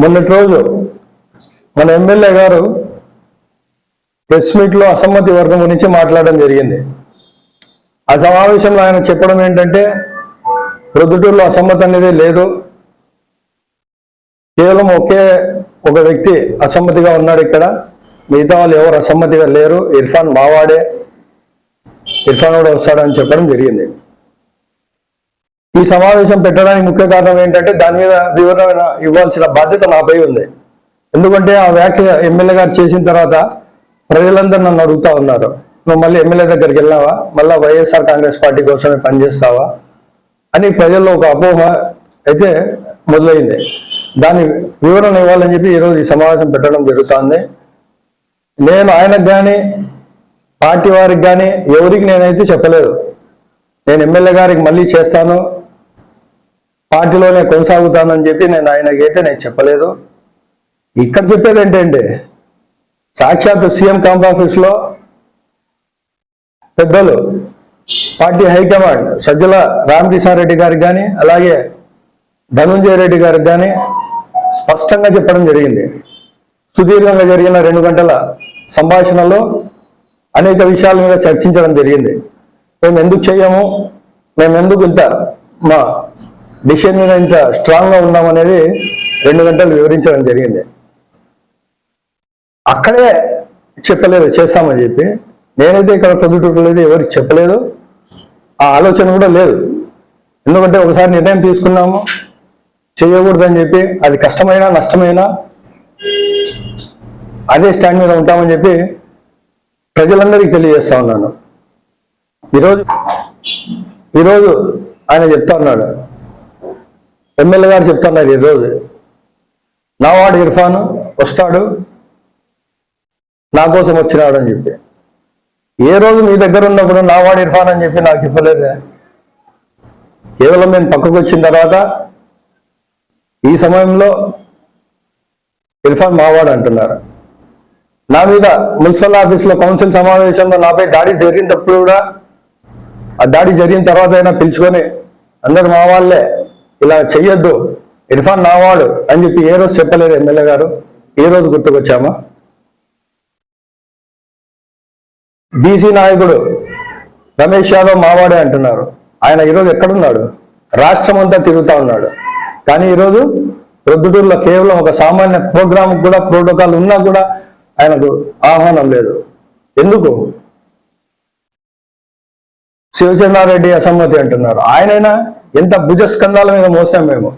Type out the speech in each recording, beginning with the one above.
మొన్నటి రోజు మన ఎమ్మెల్యే గారు ప్రెస్ మీట్లో అసమ్మతి వర్గం గురించి మాట్లాడడం జరిగింది. ఆ సమావేశంలో ఆయన చెప్పడం ఏంటంటే ప్రొద్దుటూరులో అసమ్మతి అనేది లేదు. కేవలం ఒకే ఒక వ్యక్తి అసమ్మతిగా ఉన్నాడు ఇక్కడ. మిగతా వాళ్ళు ఎవరు అసమ్మతిగా లేరు. ఇర్ఫాన్ మావాడే. ఇర్ఫాన్ కూడా వస్తాడని చెప్పడం జరిగింది. ఈ సమావేశం పెట్టడానికి ముఖ్య కారణం ఏంటంటే దాని మీద వివరణ ఇవ్వాల్సిన బాధ్యత నాపై ఉంది. ఎందుకంటే ఆ వ్యాఖ్య ఎమ్మెల్యే గారు చేసిన తర్వాత ప్రజలందరూ నన్ను అడుగుతా ఉన్నారు. నువ్వు మళ్ళీ ఎమ్మెల్యే దగ్గరికి వెళ్ళావా? మళ్ళీ వైఎస్ఆర్ కాంగ్రెస్ పార్టీ కోసమే పనిచేస్తావా అని ప్రజల్లో ఒక అపోహ అయితే మొదలైంది. దాని వివరణ ఇవ్వాలని చెప్పి ఈరోజు ఈ సమావేశం పెట్టడం జరుగుతుంది. నేను ఆయనకు కానీ పార్టీ వారికి కానీ ఎవరికి నేనైతే చెప్పలేదు. నేను ఎమ్మెల్యే గారికి మళ్ళీ చేస్తాను. పార్టీలోనే కొనసాగుతానని చెప్పి నేను ఆయనకి అయితే నేను చెప్పలేదు. ఇక్కడ చెప్పేది ఏంటంటే సాక్షాత్ సీఎం క్యాంప్ ఆఫీస్లో పెద్దలు పార్టీ హైకమాండ్ సజ్జల రెడ్డి గారికి కానీ అలాగే ధనుంజయ రెడ్డి గారికి కానీ స్పష్టంగా చెప్పడం జరిగింది. సుదీర్ఘంగా జరిగిన రెండు గంటల సంభాషణలో అనేక విషయాల మీద చర్చించడం జరిగింది. మేము ఎందుకు చేయము? మేము ఎందుకు ఇంత మా డిసిషన్ మీద ఇంత స్ట్రాంగ్గా ఉన్నామనేది రెండు గంటలు వివరించడం జరిగింది. అక్కడే చెప్పలేదు చేస్తామని చెప్పి. నేనైతే ఇక్కడ పొద్దుటూరు ఎవరికి చెప్పలేదు. ఆ ఆలోచన కూడా లేదు. ఎందుకంటే ఒకసారి నిర్ణయం తీసుకున్నాము. చేయకూడదని చెప్పి అది కష్టమైనా నష్టమైనా అదే స్టాండ్ మీద ఉంటామని చెప్పి ప్రజలందరికీ తెలియజేస్తా ఉన్నాను. ఈరోజు ఈరోజు ఆయన చెప్తా ఉన్నాడు. ఎమ్మెల్యే గారు చెప్తున్నారు ఈరోజు. నావాడు ఇర్ఫాన్ వస్తాడు నా కోసం వచ్చినాడు అని చెప్పి. ఏ రోజు మీ దగ్గర ఉన్నప్పుడు నావాడు ఇర్ఫాన్ అని చెప్పి నాకు ఇవ్వలేదే కేవలం నేను పక్కకు వచ్చిన తర్వాత ఈ సమయంలో ఇర్ఫాన్ మావాడు అంటున్నారు. నా మీద మున్సిపల్ ఆఫీస్లో కౌన్సిల్ సమావేశంలో నాపై దాడి జరిగినప్పుడు కూడా ఆ దాడి జరిగిన తర్వాత అయినా పిలుచుకొని అందరు మా వాళ్ళే ఇలా చెయ్యొద్దు. ఇర్ఫాన్ నావాడు అని చెప్పి ఏ రోజు చెప్పలేదు ఎమ్మెల్యే గారు? ఏ రోజు గుర్తుకొచ్చామా? బీసీ నాయకుడు రమేష్ యాదవ్ మావాడే అంటున్నారు. ఆయన ఈరోజు ఎక్కడున్నాడు? రాష్ట్రం అంతా తిరుగుతా ఉన్నాడు. కానీ ఈరోజు ప్రొద్దుటూరులో కేవలం ఒక సామాన్య ప్రోగ్రామ్ కూడా ప్రోటోకాల్ ఉన్నా కూడా ఆయనకు ఆహ్వానం లేదు. ఎందుకు? శివచంద్రారెడ్డి అసమ్మతి అంటున్నారు. ఆయనైనా ఎంత భుజస్కంధాల మీద మోసాం మేము?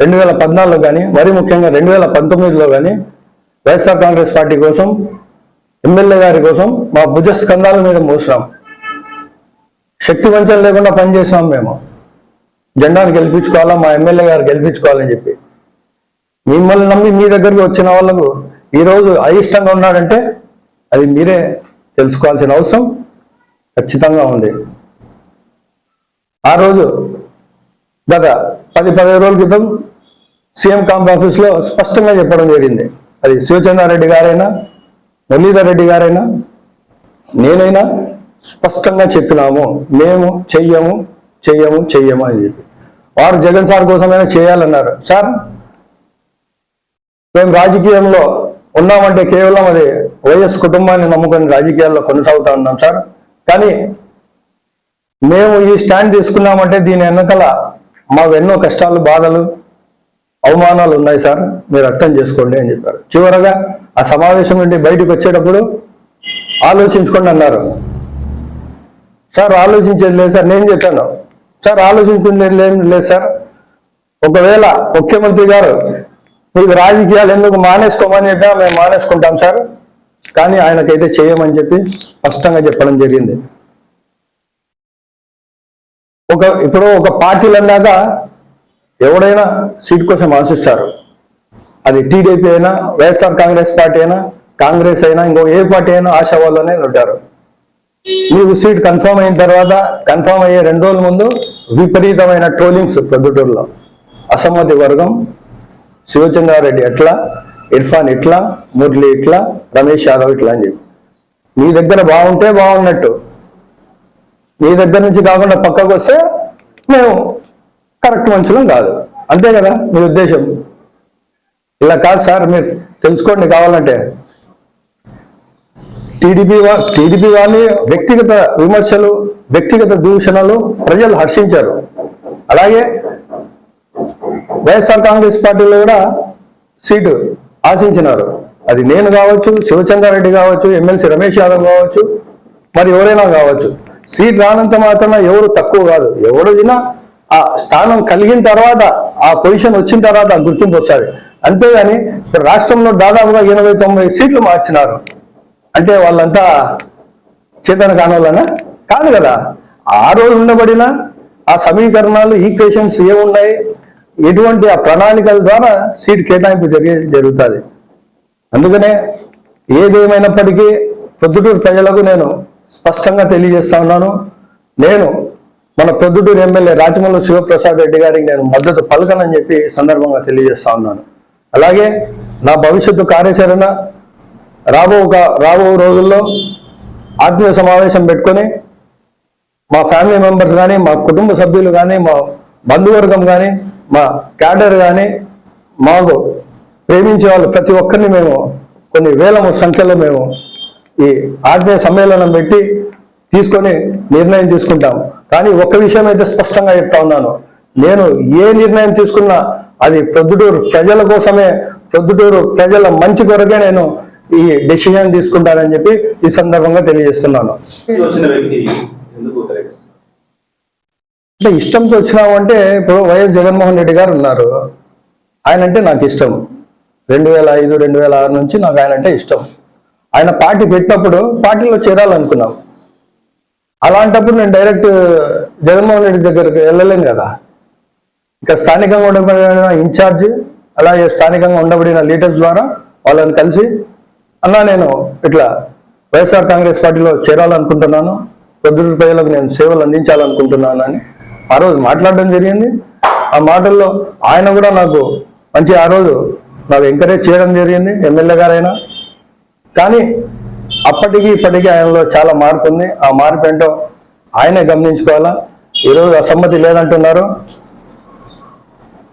రెండు వేల పద్నాలుగులో కానీ మరీ ముఖ్యంగా రెండు వేల పంతొమ్మిదిలో కానీ వైఎస్ఆర్ కాంగ్రెస్ పార్టీ కోసం ఎమ్మెల్యే గారి కోసం మా భుజస్కంధాల మీద మోసాం శక్తి వంచన లేకుండా పనిచేసాం మేము. జెండాను గెలిపించుకోవాలా మా ఎమ్మెల్యే గారు గెలిపించుకోవాలని చెప్పి. మిమ్మల్ని నమ్మి మీ దగ్గరికి వచ్చిన వాళ్ళకు ఈరోజు అయిష్టంగా ఉన్నాడంటే అది మీరే తెలుసుకోవాల్సిన అవసరం ఖచ్చితంగా ఉంది. ఆ రోజు గత పది పదిహేను రోజుల క్రితం సీఎం క్యాంప్ ఆఫీస్లో స్పష్టంగా చెప్పడం జరిగింది. అది శివచంద్రారెడ్డి గారైనా మురళీధర్ రెడ్డి గారైనా నేనైనా స్పష్టంగా చెప్పినాము. మేము చెయ్యము చెయ్యము చెయ్యము అని చెప్పి. వారు జగన్ సార్ కోసమైనా చేయాలన్నారు. సార్ మేము రాజకీయంలో ఉన్నామంటే కేవలం అది వైఎస్ కుటుంబాన్ని నమ్ముకొని రాజకీయాల్లో కొనసాగుతా ఉన్నాం సార్. కానీ మేము ఈ స్టాండ్ తీసుకున్నామంటే దీని వెనకాల మాకు ఎన్నో కష్టాలు బాధలు అవమానాలు ఉన్నాయి సార్. మీరు అర్థం చేసుకోండి అని చెప్పారు. చివరగా ఆ సమావేశం నుండి బయటకు వచ్చేటప్పుడు ఆలోచించుకోండి అన్నారు. సార్ ఆలోచించేది లేదు సార్. నేను చెప్పాను. సార్ ఆలోచించుకునేది లేదు లేదు సార్. ఒకవేళ ముఖ్యమంత్రి గారు మీకు రాజకీయాలు ఎందుకు మానేసుకోమని చెప్పినా మేము మానేసుకుంటాం సార్. కానీ ఆయనకైతే చేయమని చెప్పి స్పష్టంగా చెప్పడం జరిగింది. ఒక ఇప్పుడు ఒక పార్టీలు అన్నాక ఎవడైనా సీట్ కోసం ఆశిస్తారు. అది టీడీపీ అయినా వైఎస్ఆర్ కాంగ్రెస్ పార్టీ అయినా కాంగ్రెస్ అయినా ఇంకో ఏ పార్టీ అయినా ఆశ వాళ్ళనే ఉంటారు. మీకు సీట్ కన్ఫర్మ్ అయిన తర్వాత కన్ఫర్మ్ అయ్యే రెండు రోజుల ముందు విపరీతమైన ట్రోలింగ్స్ ప్రొద్దుటూరులో అసమ్మతి వర్గం శివచంద్రారెడ్డి ఎట్లా ఇర్ఫాన్ ఇట్లా మురళి ఇట్లా రమేష్ యాదవ్ ఇట్లా అని చెప్పి. మీ దగ్గర బాగుంటే బాగున్నట్టు. మీ దగ్గర నుంచి కాకుండా పక్కకు వస్తే మేము కరెక్ట్ మనుషులం కాదు. అంతే కదా మీ ఉద్దేశం? ఇలా కాదు సార్ మీరు తెలుసుకోండి కావాలంటే. టీడీపీ టీడీపీ వాళ్ళని వ్యక్తిగత విమర్శలు వ్యక్తిగత దూషణలు ప్రజలు హర్షించారు. అలాగే వైఎస్ఆర్ కాంగ్రెస్ పార్టీలో కూడా సీటు ఆశించినారు. అది నేను కావచ్చు శివచంద్రారెడ్డి కావచ్చు ఎమ్మెల్సీ రమేష్ యాదవ్ కావచ్చు మరి ఎవరైనా కావచ్చు. సీట్ రానంత మాత్రాన ఎవరు తక్కువ కాదు. ఎవడైనా ఆ స్థానం కలిగిన తర్వాత ఆ పొజిషన్ వచ్చిన తర్వాత గుర్తింపు వస్తుంది. అంతేగాని ఇప్పుడు రాష్ట్రంలో దాదాపుగా ఎనభై తొంభై సీట్లు మార్చినారు. అంటే వాళ్ళంతా చేతన కానోళ్ళనా? కాదు కదా. ఆ రోజు ఉండబడిన ఆ సమీకరణాలు ఈక్వేషన్స్ ఏమున్నాయి ఎటువంటి ఆ ప్రణాళికల ద్వారా సీట్ కేటాయింపు జరిగే జరుగుతుంది. అందుకనే ఏదేమైనప్పటికీ ప్రొద్దుటూరు ప్రజలకు నేను స్పష్టంగా తెలియజేస్తా ఉన్నాను. నేను మన ప్రొద్దుటూరు ఎమ్మెల్యే రాజమల్లు శివప్రసాద్ రెడ్డి గారికి నేను మద్దతు పలకనని చెప్పి సందర్భంగా తెలియజేస్తా ఉన్నాను. అలాగే నా భవిష్యత్తు కార్యాచరణ రాబో రాబో రోజుల్లో ఆత్మీయ సమావేశం పెట్టుకొని మా ఫ్యామిలీ మెంబర్స్ కానీ మా కుటుంబ సభ్యులు కానీ మా బంధువర్గం కానీ మా క్యాడర్ కానీ మాకు ప్రేమించే వాళ్ళు ప్రతి ఒక్కరిని మేము కొన్ని వేల సంఖ్యలో మేము ఈ ఆత్మీయ సమ్మేళనం పెట్టి తీసుకొని నిర్ణయం తీసుకుంటాం కానీ ఒక్క విషయం అయితే స్పష్టంగా చెప్తా ఉన్నాను. నేను ఏ నిర్ణయం తీసుకున్నా అది ప్రొద్దుటూరు ప్రజల కోసమే ప్రొద్దుటూరు ప్రజల మంచి కొరకే నేను ఈ డెసిషన్ తీసుకుంటానని చెప్పి ఈ సందర్భంగా తెలియజేస్తున్నాను. అంటే ఇష్టంతో వచ్చినావు అంటే ఇప్పుడు వైఎస్ జగన్మోహన్ రెడ్డి గారు ఉన్నారు. ఆయన అంటే నాకు ఇష్టం. రెండు వేల ఐదు రెండు వేల ఆరు నుంచి నాకు ఆయన అంటే ఇష్టం. ఆయన పార్టీ పెట్టినప్పుడు పార్టీలో చేరాలనుకున్నాం. అలాంటప్పుడు నేను డైరెక్ట్ జగన్మోహన్ రెడ్డి దగ్గరకు వెళ్ళలేం కదా. ఇక స్థానికంగా ఉండబడిన ఇన్ఛార్జ్ అలాగే స్థానికంగా ఉండబడిన లీడర్స్ ద్వారా వాళ్ళని కలిసి అన్నా నేను ఇట్లా వైఎస్ఆర్ కాంగ్రెస్ పార్టీలో చేరాలనుకుంటున్నాను. పెద్ద ప్రజలకు నేను సేవలు అందించాలనుకుంటున్నాను అని ఆ రోజు మాట్లాడడం జరిగింది. ఆ మాటల్లో ఆయన కూడా నాకు మంచి ఆ రోజు నాకు ఎంకరేజ్ చేయడం జరిగింది. ఎమ్మెల్యే గారైనా కానీ అప్పటికి ఇప్పటికీ ఆయనలో చాలా మార్పు ఉంది. ఆ మార్పు ఏంటో ఆయనే గమనించుకోవాలా? ఈరోజు అసమ్మతి లేదంటున్నారు.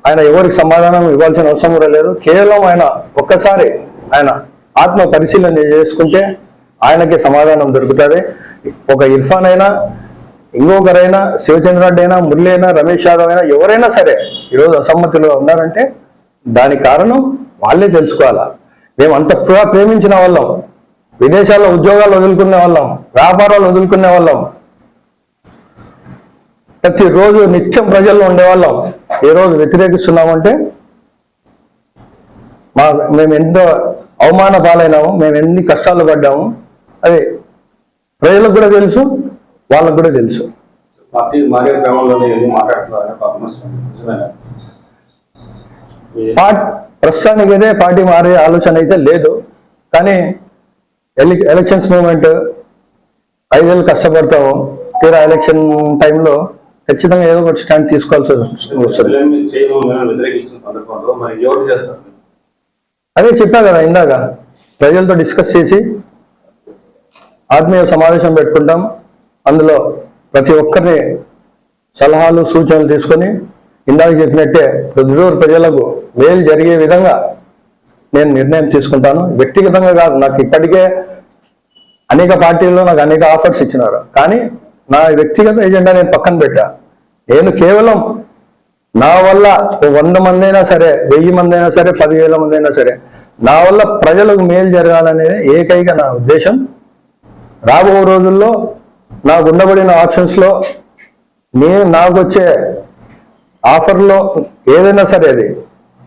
ఆయన ఎవరికి సమాధానం ఇవ్వాల్సిన అవసరం కూడా లేదు. కేవలం ఆయన ఒక్కసారి ఆయన ఆత్మ పరిశీలన చేసుకుంటే ఆయనకి సమాధానం దొరుకుతుంది. ఒక ఇర్ఫాన్ అయినా ఇంకొకరైనా శివచంద్రారెడ్డి అయినా మురళి అయినా రమేష్ యాదవ్ అయినా ఎవరైనా సరే ఈరోజు అసమ్మతిలో ఉన్నారంటే దానికి కారణం వాళ్ళే తెలుసుకోవాలా? మేము అంత ప్ర- ప్రేమించిన వాళ్ళం. విదేశాల్లో ఉద్యోగాలు వదులుకునే వాళ్ళం. వ్యాపారాలు వదులుకునే వాళ్ళం. ప్రతిరోజు నిత్యం ప్రజల్లో ఉండేవాళ్ళం. ఏ రోజు వ్యతిరేకిస్తున్నామంటే మా మేము ఎంతో అవమాన పాలైనాము మేము ఎన్ని కష్టాలు పడ్డాము అది ప్రజలకు కూడా తెలుసు వాళ్ళకు కూడా తెలుసు. పార్టీ ప్రస్తుతానికి అయితే పార్టీ మారే ఆలోచన అయితే లేదు. కానీ ఎలి ఎలక్షన్స్ మూమెంట్ ఐదేళ్ళు కష్టపడతాము. తీరా ఎలక్షన్ టైంలో ఖచ్చితంగా ఏదో ఒకటి స్టాండ్ తీసుకోవాల్సి వస్తుంది. అదే చెప్పా కదా ఇందాక. ప్రజలతో డిస్కస్ చేసి ఆత్మీయ సమావేశం పెట్టుకుంటాం. అందులో ప్రతి ఒక్కరిని సలహాలు సూచనలు తీసుకొని ఇందాక చెప్పినట్టే ప్రతిరోజు ప్రజలకు మేలు జరిగే విధంగా నేను నిర్ణయం తీసుకుంటాను. వ్యక్తిగతంగా కాదు నాకు ఇప్పటికే అనేక పార్టీల్లో నాకు అనేక ఆఫర్స్ ఇచ్చినారు. కానీ నా వ్యక్తిగత ఎజెండా నేను పక్కన పెట్టా. నేను కేవలం నా వల్ల వంద మంది అయినా సరే వెయ్యి మంది అయినా సరే పదివేల మంది అయినా సరే నా వల్ల ప్రజలకు మేలు జరగాలనేది ఏకైక నా ఉద్దేశం. రాబో రోజుల్లో నాకు ఉండబడిన ఆప్షన్స్లో నేను నాకు వచ్చే ఆఫర్లో ఏదైనా సరే అది.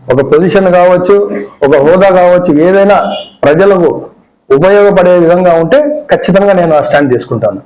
ఒక పొజిషన్ కావచ్చు ఒక హోదా కావచ్చు ఏదైనా ప్రజలకు ఉపయోగపడే విధంగా ఉంటే ఖచ్చితంగా నేను ఆ స్టాండ్ తీసుకుంటాను.